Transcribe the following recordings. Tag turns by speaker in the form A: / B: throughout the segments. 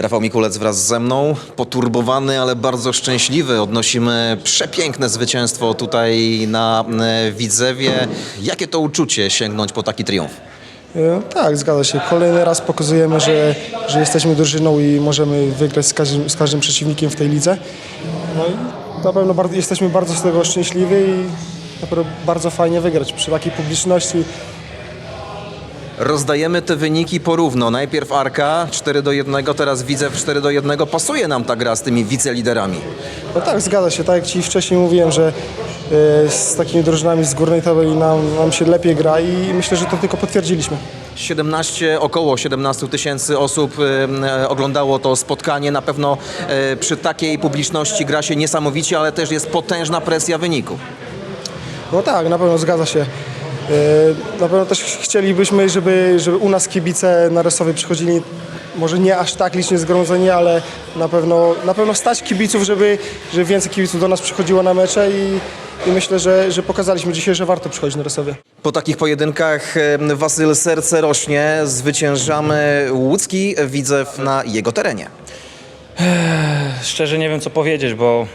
A: Rafał Mikulec wraz ze mną, poturbowany, ale bardzo szczęśliwy. Odnosimy przepiękne zwycięstwo tutaj na e, Widzewie. Jakie to uczucie sięgnąć po taki triumf?
B: E, Tak, zgadza się. Kolejny raz pokazujemy, że, że jesteśmy drużyną i możemy wygrać z każdym, z każdym przeciwnikiem w tej lidze. No i na pewno bardzo, jesteśmy bardzo z tego szczęśliwi i na pewno bardzo fajnie wygrać przy takiej publiczności.
A: Rozdajemy te wyniki porówno. Najpierw Arka 4 do 1, teraz Widzew 4 do 1. Pasuje nam ta gra z tymi wiceliderami.
B: No tak, zgadza się. Tak jak Ci wcześniej mówiłem, że e, z takimi drużynami z górnej tabeli nam, nam się lepiej gra i myślę, że to tylko potwierdziliśmy.
A: 17, około 17 tysięcy osób e, oglądało to spotkanie. Na pewno e, przy takiej publiczności gra się niesamowicie, ale też jest potężna presja wyniku.
B: No tak, na pewno zgadza się. E, Na pewno też chcielibyśmy, żeby, żeby u nas kibice na Resowie przychodzili może nie aż tak licznie zgromadzeni, ale na pewno, na pewno stać kibiców, żeby, żeby więcej kibiców do nas przychodziło na mecze i, i myślę, że, że pokazaliśmy dzisiaj, że warto przychodzić na Resowie.
A: Po takich pojedynkach Wasyl serce rośnie. Zwyciężamy łódzki Widzew na jego terenie.
C: Szczerze nie wiem co powiedzieć, bo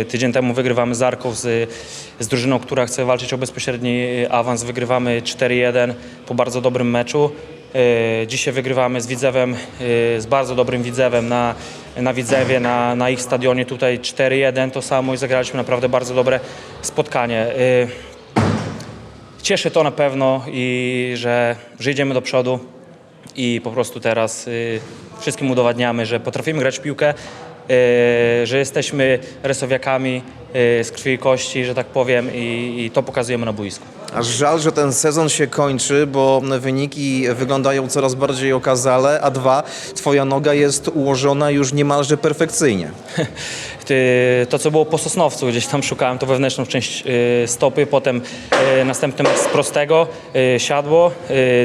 C: y, tydzień temu wygrywamy z Arką, z, z drużyną, która chce walczyć o bezpośredni y, awans. Wygrywamy 4-1 po bardzo dobrym meczu. Y, Dzisiaj wygrywamy z Widzewem, z bardzo dobrym Widzewem na, na Widzewie, na, na ich stadionie tutaj 4-1 to samo i zagraliśmy naprawdę bardzo dobre spotkanie. Cieszy to na pewno i że, że idziemy do przodu i po prostu teraz y, wszystkim udowadniamy, że potrafimy grać w piłkę, y, że jesteśmy resowiakami y, z krwi i kości, że tak powiem i, i to pokazujemy na boisku.
A: Aż żal, że ten sezon się kończy, bo wyniki wyglądają coraz bardziej okazale, a dwa, twoja noga jest ułożona już niemalże perfekcyjnie.
C: To, co było po Sosnowcu, gdzieś tam szukałem to wewnętrzną część y, stopy, potem y, następny mecz z prostego, y, siadło,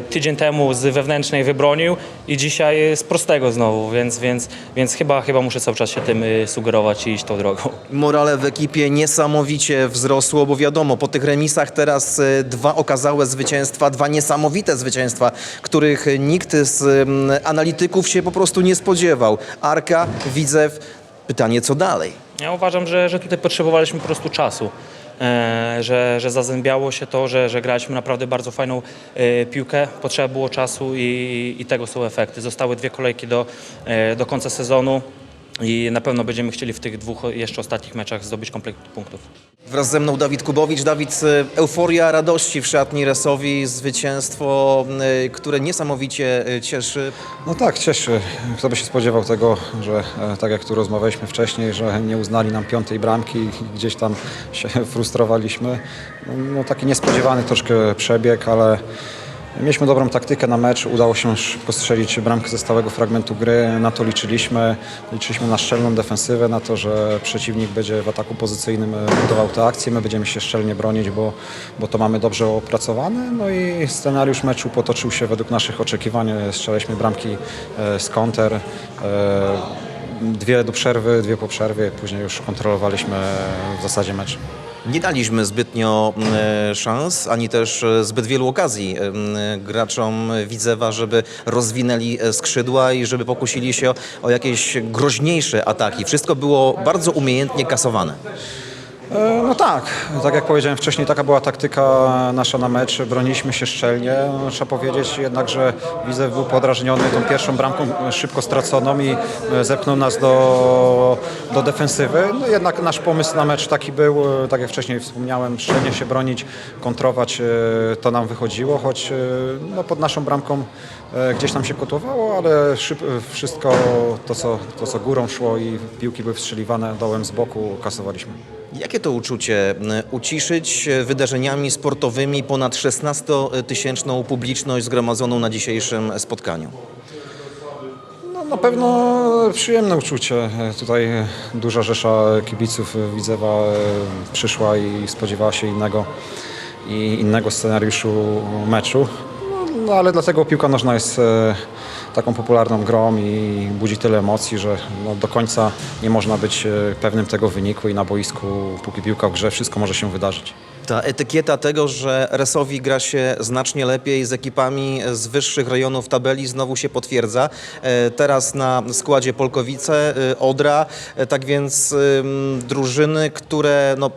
C: tydzień temu z wewnętrznej wybronił i dzisiaj z prostego znowu, więc, więc, więc chyba, chyba muszę cały czas się tym sugerować i iść tą drogą.
A: Morale w ekipie niesamowicie wzrosło, bo wiadomo, po tych remisach teraz dwa okazałe zwycięstwa, dwa niesamowite zwycięstwa, których nikt z mm, analityków się po prostu nie spodziewał. Arka, Widzew, pytanie co dalej?
C: Ja uważam, że, że tutaj potrzebowaliśmy po prostu czasu. E, że, że zazębiało się to, że, że graliśmy naprawdę bardzo fajną e, piłkę. Potrzeba było czasu i, i tego są efekty. Zostały dwie kolejki do, e, do końca sezonu i na pewno będziemy chcieli w tych dwóch jeszcze ostatnich meczach zdobyć komplet punktów.
A: Wraz ze mną Dawid Kubowicz. Dawid, e, euforia radości w szatni Resowi, zwycięstwo, e, które niesamowicie e, cieszy.
D: No tak, cieszy. Kto by się spodziewał tego, że e, tak jak tu rozmawialiśmy wcześniej, że nie uznali nam piątej bramki i gdzieś tam się frustrowaliśmy. No, no taki niespodziewany troszkę przebieg, ale mieliśmy dobrą taktykę na mecz. Udało się szybko strzelić bramkę ze stałego fragmentu gry. Na to liczyliśmy. Liczyliśmy na szczelną defensywę, na to, że przeciwnik będzie w ataku pozycyjnym e, budował te akcje. My będziemy się szczelnie bronić, bo, bo to mamy dobrze opracowane. No i scenariusz meczu potoczył się według naszych oczekiwań. Strzelaliśmy bramki e, z konter. e, Dwie do przerwy, dwie po przerwie, później już kontrolowaliśmy w zasadzie mecz.
A: Nie daliśmy zbytnio e, szans, ani też e, zbyt wielu okazji e, m, graczom Widzewa, żeby rozwinęli skrzydła i żeby pokusili się o jakieś groźniejsze ataki. Wszystko było bardzo umiejętnie kasowane.
D: E, No tak, tak jak powiedziałem wcześniej, taka była taktyka nasza na mecz. Broniliśmy się szczelnie. No, trzeba powiedzieć jednak, że Widzew był podrażniony tą pierwszą bramką szybko straconą i e, zepchnął nas do, do defensywy. No jednak nasz pomysł na mecz taki był, e, tak jak wcześniej wspomniałem, szczelnie się bronić, kontrować. To nam wychodziło, choć no, pod naszą bramką gdzieś tam się kotłowało, ale szyb, wszystko to co, to, co górą szło i piłki były wstrzeliwane dołem z boku, kasowaliśmy.
A: Jakie to uczucie uciszyć e, wydarzeniami sportowymi ponad 16-tysięczną publiczność zgromadzoną na dzisiejszym spotkaniu?
D: No, na pewno przyjemne uczucie. Tutaj duża rzesza kibiców Widzewa e, przyszła i spodziewała się innego, i innego scenariuszu meczu. No, ale dlatego piłka nożna jest e, taką popularną grą i budzi tyle emocji, że no, do końca nie można być e, pewnym tego wyniku i na boisku, póki piłka w grze, wszystko może się wydarzyć.
A: Ta etykieta tego, że Resowi gra się znacznie lepiej z ekipami z wyższych rejonów tabeli znowu się potwierdza. E, Teraz na składzie Polkowice, e, Odra, e, tak więc drużyny, które no,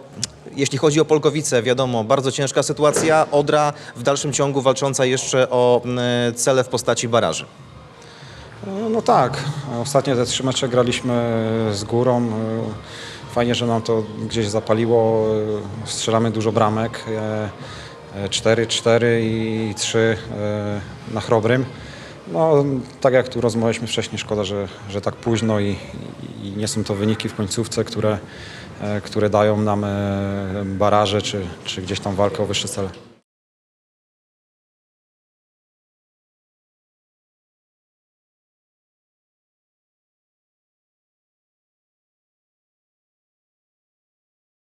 A: jeśli chodzi o Polkowice, wiadomo, bardzo ciężka sytuacja. Odra w dalszym ciągu walcząca jeszcze o mm, cele w postaci baraży.
D: E, No tak, ostatnie te trzy mecze graliśmy z górą. E, Fajnie, że nam to gdzieś zapaliło. E, Strzelamy dużo bramek. e, e, 4-4 i 3 na Chrobrym. No, tak jak tu rozmawialiśmy wcześniej, szkoda, że, że tak późno i, i nie są to wyniki w końcówce, które, e, które dają nam e, baraże czy, czy gdzieś tam walkę o wyższe cele.